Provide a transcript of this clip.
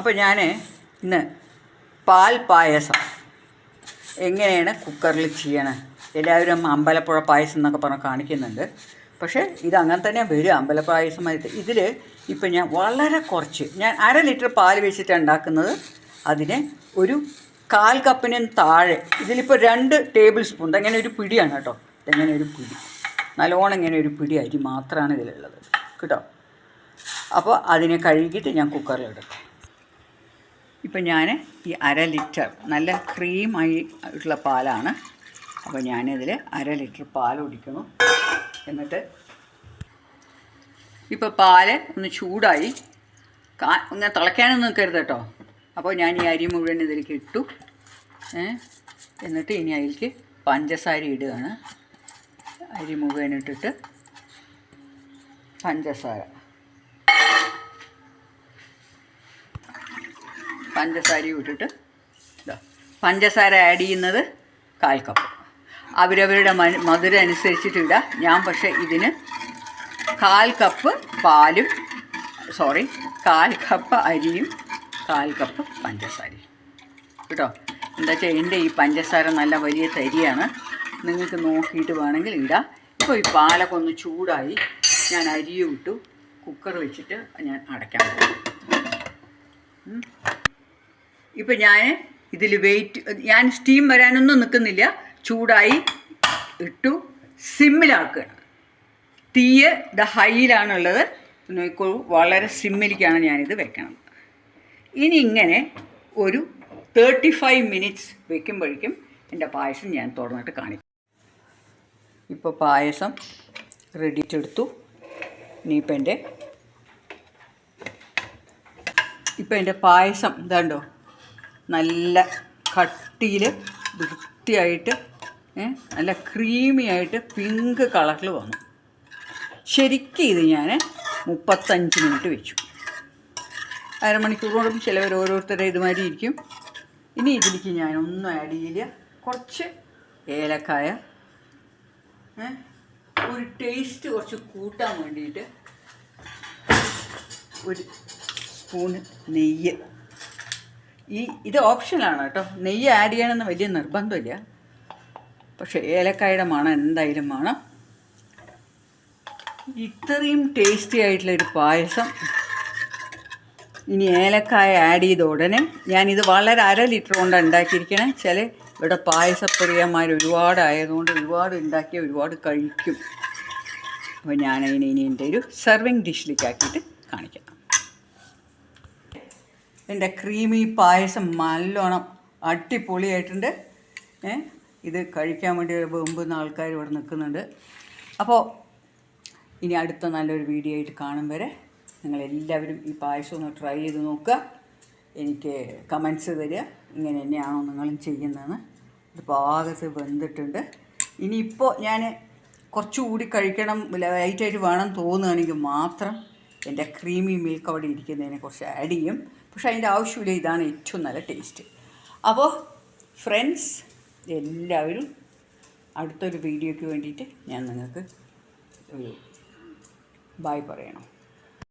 അപ്പോൾ ഞാൻ ഇന്ന് പാൽ പായസം. എങ്ങനെയാണ് കുക്കറിൽ ചെയ്യണത് എല്ലാവരും അമ്പലപ്പുഴ പായസം എന്നൊക്കെ പറഞ്ഞ് കാണിക്കുന്നുണ്ട്. പക്ഷേ ഇത് അങ്ങനെ തന്നെ വരും അമ്പലപ്പായസമായിട്ട് ഇതിൽ ഇപ്പം ഞാൻ വളരെ കുറച്ച് ഞാൻ അര ലിറ്റർ പാൽ വെച്ചിട്ട് ഉണ്ടാക്കുന്നത്. അതിന് ഒരു കാൽ കപ്പിനും താഴെ ഇതിലിപ്പോൾ രണ്ട് ടേബിൾ സ്പൂൺ. ഇതങ്ങനെ ഒരു പിടിയാണ് കേട്ടോ. ഇതെങ്ങനെ ഒരു പിടി. നല്ലോണം ഇങ്ങനെ ഒരു പിടി അരി മാത്രമാണ് ഇതിലുള്ളത്. കേട്ടോ? അപ്പോൾ അതിനെ കഴുകിയിട്ട് ഞാൻ കുക്കറിലിടട്ടെ ഇപ്പം ഞാൻ ഈ അര ലിറ്റർ നല്ല ക്രീം ആയിട്ടുള്ള പാലാണ്. അപ്പോൾ ഞാനിതിൽ അര ലിറ്റർ പാൽ ഒഴിക്കണം എന്നിട്ട് ഇപ്പോൾ പാൽ ഒന്ന് ചൂടായി. കാ ഇങ്ങനെ തിളയ്ക്കാനൊന്നും നിൽക്കരുത് കേട്ടോ. അപ്പോൾ ഞാൻ ഈ അരി മുഴുവൻ ഇതിലേക്ക് ഇട്ടു. എന്നിട്ട് ഇനി അതിലേക്ക് പഞ്ചസാര ഇടുകയാണ്. അരി മുഴുവൻ ഇട്ടിട്ട് പഞ്ചസാര. പഞ്ചസാരയും ഇട്ടിട്ട് ഇതാ പഞ്ചസാര ആഡ് ചെയ്യുന്നത് കാൽ കപ്പ് അവരവരുടെ മധുരം അനുസരിച്ചിട്ട് ഞാൻ പക്ഷേ ഇതിന് കാൽ കപ്പ് പാലും സോറി കാൽ കപ്പ് അരിയും കാൽ കപ്പ് പഞ്ചസാരയും. കേട്ടോ? എന്താ വെച്ചാൽ എന്റെ ഈ പഞ്ചസാര നല്ല വലിയ തരിയാണ്. നിങ്ങൾക്ക് നോക്കിയിട്ട് വേണമെങ്കിൽ ഇടാം. ഇപ്പോൾ ഈ പാലൊക്കെ ഒന്ന് ചൂടായി ഞാൻ അരിയും ഇട്ടു. കുക്കർ വെച്ചിട്ട് ഞാൻ അടയ്ക്കാൻ പോകും. ഇപ്പം ഞാൻ ഇതിൽ വെയിറ്റ് ഞാൻ സ്റ്റീം വരാനൊന്നും നിൽക്കുന്നില്ല ചൂടായി ഇട്ടു. സിമ്മിലാക്കുകയാണ് തീയ് ദ ഹൈയിലാണുള്ളത്. നോക്കൂ വളരെ സിമ്മിലേക്കാണ് ഞാനിത് വെക്കണം. ഇനി ഇങ്ങനെ ഒരു തേർട്ടി ഫൈവ് മിനിറ്റ്സ് വെക്കുമ്പോഴേക്കും എന്റെ പായസം ഞാൻ തുറന്നിട്ട് കാണിക്കും. ഇപ്പോൾ പായസം റെഡിച്ചെടുത്തു ഇനിയിപ്പോൾ എന്റെ ഇപ്പം എന്റെ പായസം ഇതാണ്ടോ? നല്ല കട്ടിയിൽ വൃത്തിയായിട്ട് നല്ല ക്രീമി ആയിട്ട് പിങ്ക് കളറിൽ വന്നു. ശരിക്കും ഇത് ഞാൻ മുപ്പത്തഞ്ച് മിനിറ്റ് വെച്ചു. അരമണിക്കൂറോടും ചിലവർ ഓരോരുത്തരെ ഇതുമാതിരി ഇരിക്കും. ഇനി ഇതിലേക്ക് ഞാൻ ഒന്ന് ആഡ് ചെയ്യില്ല. കുറച്ച് ഏലക്കായ ഒരു ടേസ്റ്റ് കുറച്ച് കൂട്ടാൻ വേണ്ടിയിട്ട് ഒരു സ്പൂൺ നെയ്യ്. ഈ ഇത് ഓപ്ഷനാണ് കേട്ടോ. നെയ്യ് ആഡ് ചെയ്യണമെന്ന് വലിയ നിർബന്ധമില്ല. പക്ഷേ ഏലക്കായുടെ മണം എന്തായാലും വേണം. ഇത്രയും ടേസ്റ്റി ആയിട്ടുള്ളൊരു പായസം. ഇനി ഏലക്കായ ആഡ് ചെയ്ത ഉടനെ ഞാനിത് വളരെ അര ലിറ്റർ കൊണ്ടാണ് ഉണ്ടാക്കിയിരിക്കണേ. ചില ഇവിടെ പായസപ്രിയന്മാർ ഒരുപാട് ആയതുകൊണ്ട് ഒരുപാട് ഉണ്ടാക്കി ഒരുപാട് കഴിക്കും. അപ്പോൾ ഞാനതിനെ ഇനി എന്റെ ഒരു സെർവിങ് ഡിഷിലേക്ക് ആക്കിയിട്ട് കാണിക്കാം. എന്റെ ക്രീമി പായസം നല്ലോണം അടിപൊളിയായിട്ടുണ്ട്. ഇത് കഴിക്കാൻ വേണ്ടി ഒരു വെമ്പുന്ന ആൾക്കാർ ഇവിടെ നിൽക്കുന്നുണ്ട്. അപ്പോൾ ഇനി അടുത്ത നല്ലൊരു വീഡിയോ ആയിട്ട് കാണും വരെ. നിങ്ങളെല്ലാവരും ഈ പായസം ഒന്ന് ട്രൈ ചെയ്ത് നോക്കുക. എനിക്ക് കമൻസ് തരിക. ഇങ്ങനെ തന്നെയാണോ നിങ്ങളും ചെയ്യുന്നതെന്ന്. ഇത് പാകത്ത് വെന്തിട്ടുണ്ട്. ഇനിയിപ്പോൾ ഞാൻ കുറച്ചുകൂടി കഴിക്കണം. ലൈറ്റായിട്ട് വേണം തോന്നുകയാണെങ്കിൽ മാത്രം എന്റെ ക്രീമി മിൽക്ക് അവിടെ ഇരിക്കുന്നതിനെ കുറച്ച് ആഡ് ചെയ്യും. പക്ഷേ അതിന്റെ ആവശ്യമില്ല ഇതാണ് ഏറ്റവും നല്ല ടേസ്റ്റ് അപ്പോൾ ഫ്രണ്ട്സ് എല്ലാവരും അടുത്തൊരു വീഡിയോയ്ക്ക് വേണ്ടിയിട്ട് ഞാൻ നിങ്ങൾക്ക് ഒരു ബായ് പറയണം.